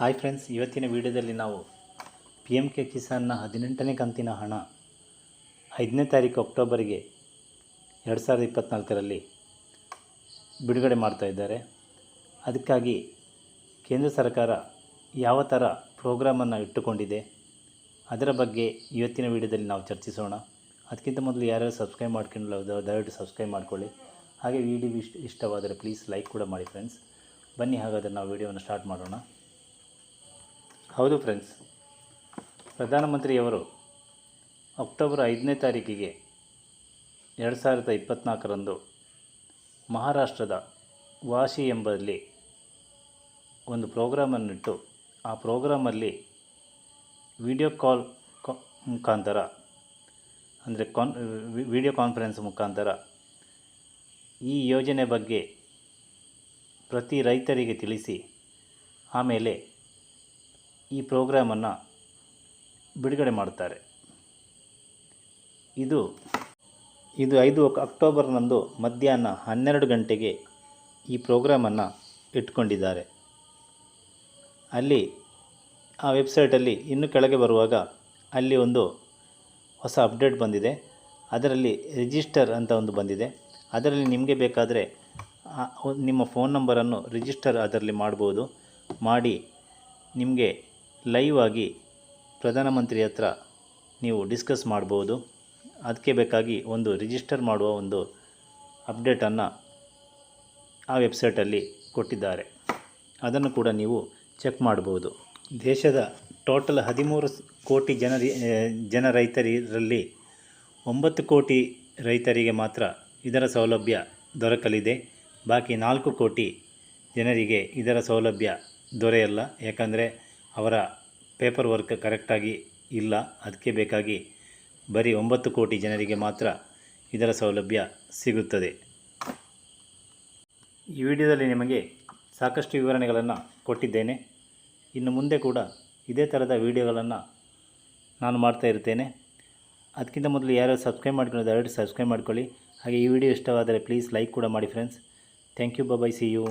Hi friends, ಇವತ್ತಿನ ವಿಡಿಯೋದಲ್ಲಿ ನಾವು ಪಿ ಎಂ ಕೆ ಕಿಸಾನ್ನ ಹದಿನೆಂಟನೇ ಕಂತಿನ ಹಣ ಐದನೇ ತಾರೀಕು ಅಕ್ಟೋಬರ್ಗೆ ಎರಡು ಸಾವಿರದ ಇಪ್ಪತ್ತ್ನಾಲ್ಕರಲ್ಲಿ ಬಿಡುಗಡೆ ಮಾಡ್ತಾ ಇದ್ದಾರೆ. ಅದಕ್ಕಾಗಿ ಕೇಂದ್ರ ಸರ್ಕಾರ ಯಾವ ಥರ ಪ್ರೋಗ್ರಾಮನ್ನು ಇಟ್ಟುಕೊಂಡಿದೆ, ಅದರ ಬಗ್ಗೆ ಇವತ್ತಿನ ವಿಡಿಯೋದಲ್ಲಿ ನಾವು ಚರ್ಚಿಸೋಣ. ಅದಕ್ಕಿಂತ ಮೊದಲು ಯಾರ್ಯಾರು ಸಬ್ಸ್ಕ್ರೈಬ್ ಮಾಡ್ಕೊಂಡಿಲ್ಲ ದಯವಿಟ್ಟು ಸಬ್ಸ್ಕ್ರೈಬ್ ಮಾಡ್ಕೊಳ್ಳಿ. ಹಾಗೆ ವಿಡಿಯೋ ಇಷ್ಟ ಇಷ್ಟವಾದರೆ ಪ್ಲೀಸ್ ಲೈಕ್ ಕೂಡ ಮಾಡಿ ಫ್ರೆಂಡ್ಸ್. ಬನ್ನಿ, ಹಾಗಾದರೆ ನಾವು ವಿಡಿಯೋವನ್ನು ಸ್ಟಾರ್ಟ್ ಮಾಡೋಣ. ಹೌದು ಫ್ರೆಂಡ್ಸ್ ಪ್ರಧಾನಮಂತ್ರಿಯವರು ಅಕ್ಟೋಬರ್ ಐದನೇ ತಾರೀಕಿಗೆ ಎರಡು ಸಾವಿರದ ಇಪ್ಪತ್ತ್ನಾಲ್ಕರಂದು ಮಹಾರಾಷ್ಟ್ರದ ವಾಶಿ ಎಂಬಲ್ಲಿ ಒಂದು ಪ್ರೋಗ್ರಾಮನ್ನಿಟ್ಟು ಆ ಪ್ರೋಗ್ರಾಮಲ್ಲಿ ವಿಡಿಯೋ ಕಾಲ್ ಮುಖಾಂತರ ಅಂದರೆ ಕಾನ್ ವಿಡಿಯೋ ಕಾನ್ಫರೆನ್ಸ್ ಮುಖಾಂತರ ಈ ಯೋಜನೆ ಬಗ್ಗೆ ಪ್ರತಿ ರೈತರಿಗೆ ತಿಳಿಸಿ, ಆಮೇಲೆ ಈ ಪ್ರೋಗ್ರಾಮನ್ನು ಬಿಡುಗಡೆ ಮಾಡುತ್ತಾರೆ. ಇದು ಇದು ಐದು ಅಕ್- ಅಕ್ಟೋಬರ್ನಂದು ಮಧ್ಯಾಹ್ನ ಹನ್ನೆರಡು ಗಂಟೆಗೆ ಈ ಪ್ರೋಗ್ರಾಮನ್ನು ಇಟ್ಕೊಂಡಿದ್ದಾರೆ. ಅಲ್ಲಿ ಆ ವೆಬ್ಸೈಟಲ್ಲಿ ಇನ್ನು ಕೆಳಗೆ ಬರುವಾಗ ಅಲ್ಲಿ ಒಂದು ಹೊಸ ಅಪ್ಡೇಟ್ ಬಂದಿದೆ. ಅದರಲ್ಲಿ ರಿಜಿಸ್ಟರ್ ಅಂತ ಒಂದು ಬಂದಿದೆ. ಅದರಲ್ಲಿ ನಿಮಗೆ ಬೇಕಾದರೆ ನಿಮ್ಮ ಫೋನ್ ನಂಬರನ್ನು ರಿಜಿಸ್ಟರ್ ಅದರಲ್ಲಿ ಮಾಡ್ಬೋದು. ಮಾಡಿ ನಿಮಗೆ ಲೈವ್ ಆಗಿ ಪ್ರಧಾನಮಂತ್ರಿ ಹತ್ರ ನೀವು ಡಿಸ್ಕಸ್ ಮಾಡ್ಬೋದು. ಅದಕ್ಕೆ ಬೇಕಾಗಿ ಒಂದು ರಿಜಿಸ್ಟರ್ ಮಾಡುವ ಒಂದು ಅಪ್ಡೇಟನ್ನು ಆ ವೆಬ್ಸೈಟಲ್ಲಿ ಕೊಟ್ಟಿದ್ದಾರೆ. ಅದನ್ನು ಕೂಡ ನೀವು ಚೆಕ್ ಮಾಡ್ಬೋದು. ದೇಶದ ಟೋಟಲ್ ಹದಿಮೂರು ಕೋಟಿ ಜನರಿ ಜನ ರೈತರಲ್ಲಿ ಒಂಬತ್ತು ಕೋಟಿ ರೈತರಿಗೆ ಮಾತ್ರ ಇದರ ಸೌಲಭ್ಯ ದೊರಕಲಿದೆ. ಬಾಕಿ ನಾಲ್ಕು ಕೋಟಿ ಜನರಿಗೆ ಇದರ ಸೌಲಭ್ಯ ದೊರೆಯಲ್ಲ. ಯಾಕಂದರೆ ಅವರ ಪೇಪರ್ ವರ್ಕ್ ಕರೆಕ್ಟಾಗಿ ಇಲ್ಲ ಅದಕ್ಕೆ ಬೇಕಾಗಿ ಬರೀ ಒಂಬತ್ತು ಕೋಟಿ ಜನರಿಗೆ ಮಾತ್ರ ಇದರ ಸೌಲಭ್ಯ ಸಿಗುತ್ತದೆ. ಈ ವಿಡಿಯೋದಲ್ಲಿ ನಿಮಗೆ ಸಾಕಷ್ಟು ವಿವರಣೆಗಳನ್ನು ಕೊಟ್ಟಿದ್ದೇನೆ. ಇನ್ನು ಮುಂದೆ ಕೂಡ ಇದೇ ಥರದ ವಿಡಿಯೋಗಳನ್ನು ನಾನು ಮಾಡ್ತಾ ಇರ್ತೇನೆ. ಅದಕ್ಕಿಂತ ಮೊದಲು ಯಾರು ಸಬ್ಸ್ಕ್ರೈಬ್ ಮಾಡ್ಕೊಂಡು ದಯವಿಟ್ಟು ಸಬ್ಸ್ಕ್ರೈಬ್ ಮಾಡ್ಕೊಳ್ಳಿ. ಹಾಗೆ ಈ ವಿಡಿಯೋ ಇಷ್ಟವಾದರೆ ಪ್ಲೀಸ್ ಲೈಕ್ ಕೂಡ ಮಾಡಿ friends thank you bye see you